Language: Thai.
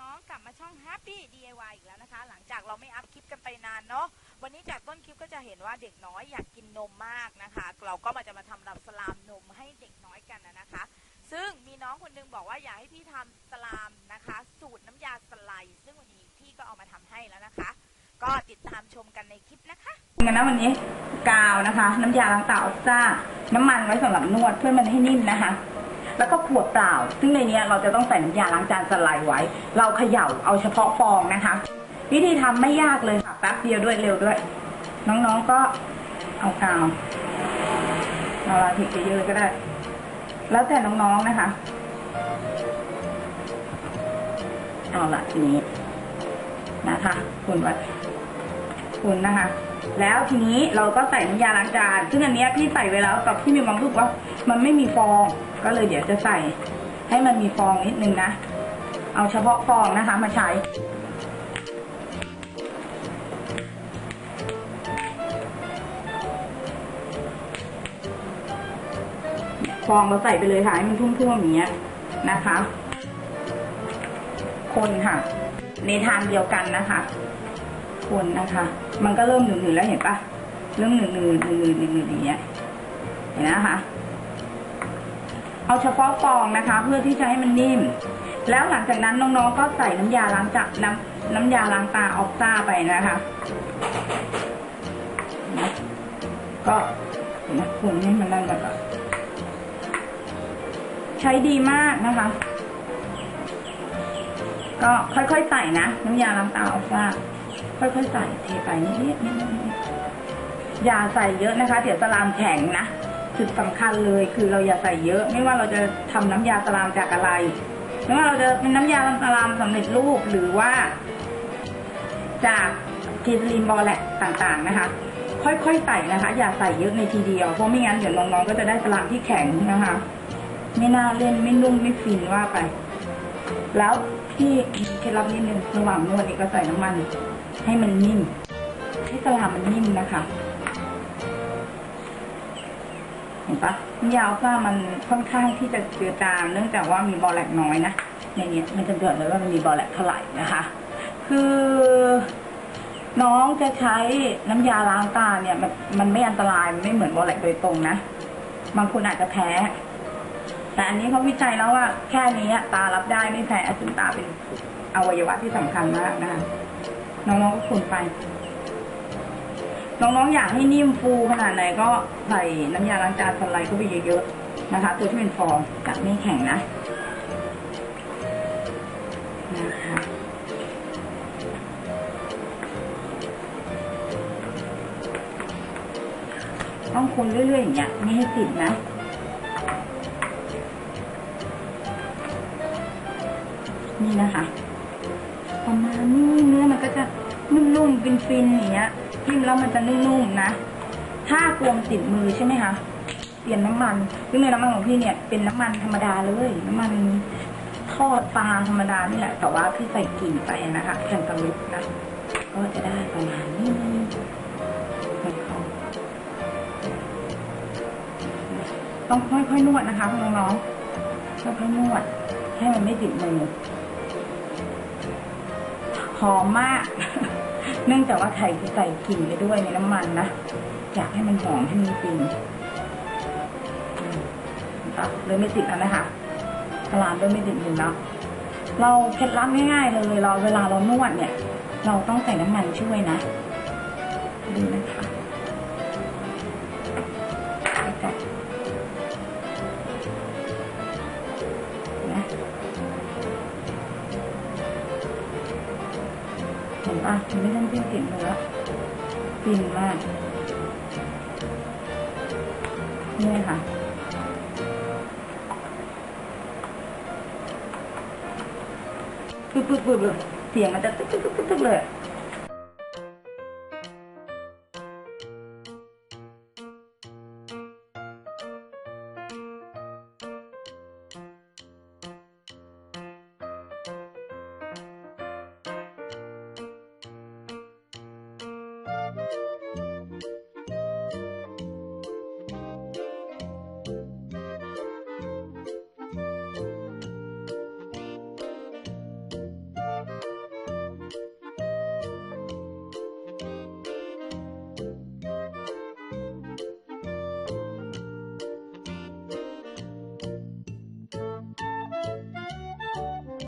น้องกลับมาช่อง Happy DIY อีกแล้วนะคะ หลังจากเราไม่อัพคลิปกันไปนานเนาะ วันนี้จากต้นคลิปก็จะเห็นว่าเด็กน้อยอยากกินนมมากนะคะ เราก็มาจะมาทำรับสลามนมให้เด็กน้อยกันนะนะคะ ซึ่งมีน้องคนนึงบอกว่าอยากให้พี่ทำสลามนะคะ สูตรน้ำยาสไลด์ซึ่งวันนี้พี่ก็เอามาทำให้แล้วนะคะ ก็ติดตามชมกันในคลิปนะคะกันนะวันนี้กาวนะคะ น้ำยาล้างตาซ่าน้ำมันไว้สำหรับนวดเพื่อมันให้นิ่มนะคะ แล้วก็ขวดเปล่า ซึ่งในนี้เราจะต้องใส่น้ำยาล้างจานสไลด์ไว้ เราเขย่าเอาเฉพาะฟองนะคะ วิธีทำไม่ยากเลยค่ะแป๊บเดียวด้วยเร็วด้วย น้องๆก็เอากาวเอาลาผิดเยอะๆก็ได้ แล้วแต่น้องๆนะคะเอาละทีนี้นะคะคุณไว้คุณนะคะ แล้วทีนี้เราก็ใส่น้ำยาล้างจานซึ่งอันเนี้ยพี่ใส่ไว้แล้วแต่พี่มีความรู้สึกว่า มันไม่มีฟอง ก็เลยเดี๋ยวจะใส่ ให้มันมีฟองนิดนึงนะ เอาเฉพาะฟองนะคะมาใช้ฟองเราใส่ไปเลยค่ะให้มันทุ่วมๆอย่างเงี้ยนะคะ คนค่ะ ในทางเดียวกันนะคะ คนนะคะ มันก็เริ่มหนืดๆแล้วเห็นปะเริ่มหนืดๆหนืดๆหนืดๆหนืดๆอย่างเงี้ยเห็นนะคะ เอาเฉพาะฟองนะคะ เพื่อที่จะให้มันนิ่ม แล้วหลังจากนั้นน้องๆก็ใส่น้ำยาล้างจับน้ำน้ำยาล้างตาออกซ่าไปนะคะนะก็เห็นไหมคนให้มันนั่นก่อนก่อนใช้ดีมากนะคะ ก็ค่อยๆใส่นะ น้ำยาล้างตาออกซ่า ค่อยๆใส่เทไปนิดๆนิดๆอย่าใส่เยอะนะคะ เดี๋ยวสลามแข็งนะจุดสำคัญเลยคือเราอย่าใส่เยอะ ไม่ว่าเราจะทำน้ำยาสลามจากอะไรไม่ว่าเราจะเป็นน้ำยาสลามสำเร็จรูปหรือว่า จากทีสลีนบอลแลกต่างๆนะคะ ค่อยๆใส่นะคะ อย่าใส่เยอะในทีเดียวเพราะไม่งั้นเดี๋ยวน้องๆก็จะได้สลามที่แข็งนะคะ ไม่น่าเล่นไม่นุ่มไม่ฟินว่าไป แล้ว พี่เคล็ดลับนิดนึงระหว่างนวดนี่ก็ใส่น้ำมัน ให้มันนิ่ม ให้สลามมันนิ่มนะคะ เห็นปะน้ำยาอัลฟามันค่อนข้างที่จะเจือจางเนื่องจากว่ามีบอแลกน้อยนะในนี้มันจะเกิดเลยว่ามันมีบอแลกเท่าไหร่นะคะ คือน้องจะใช้น้ำยาล้างตาเนี่ย มันมันไม่อันตรายมันไม่เหมือนบอแลกโดยตรงนะ บางคนอาจจะแพ้ แต่อันนี้เขาวิจัยแล้วว่าแค่นี้ตารับได้ไม่แพ้ซึ่งตาเป็นอวัยวะที่สำคัญมากนะคะน้องๆก็คนไป น้องๆอยากให้นิ่มฟูขนาดไหนก็ใส่น้ำยาล้างจานสไลด์เข้าไปเยอะๆนะคะ ตัวที่เป็นฟองจะไม่แข็งนะนะคะต้องคนเรื่อยๆอย่างเงี้ยไม่ให้ติดนะ นี่นะคะ ประมาณนี้เนื้อมันก็จะนุ่มๆฟินๆอย่างเงี้ยจิ้มแล้วมันจะนุ่มๆนะ ถ้ากลวมันติดมือใช่ไหมคะเปลี่ยนน้ำมันซึ่งในน้ำมันของพี่เนี่ยเป็นน้ำมันธรรมดาเลย น้ำมันทอดปลาธรรมดานี่แหละแต่ว่าพี่ใส่กลิ่นไปนะคะแคนตาลูปนะก็จะได้ประมาณนี้ต้องค่อยๆนวดนะคะน้องๆค่อยๆนวดให้มันไม่ติดมือ หอมมาก เนื่องจากว่าไข่ที่ใส่กลิ่นไปด้วยในน้ำมันนะ อยากให้มันหอมให้มันกลิ่นอืมก็เลยไม่ติดแล้วนะคะกำลาด้วยไม่ติดอยู่แล้วเราเคล็ดลับง่ายๆเลยเราเวลาเรานวดเนี่ย เราต้องใส่น้ำมันช่วยนะดูนะคะ อะมันไม่ต้องเพิ่งกลิ่นเนื้อฟินมากนี่ค่ะปึ๊บปึ๊บปึ๊บเสียงมันจะตึ๊กตึ๊กตึ๊กตึ๊กเลย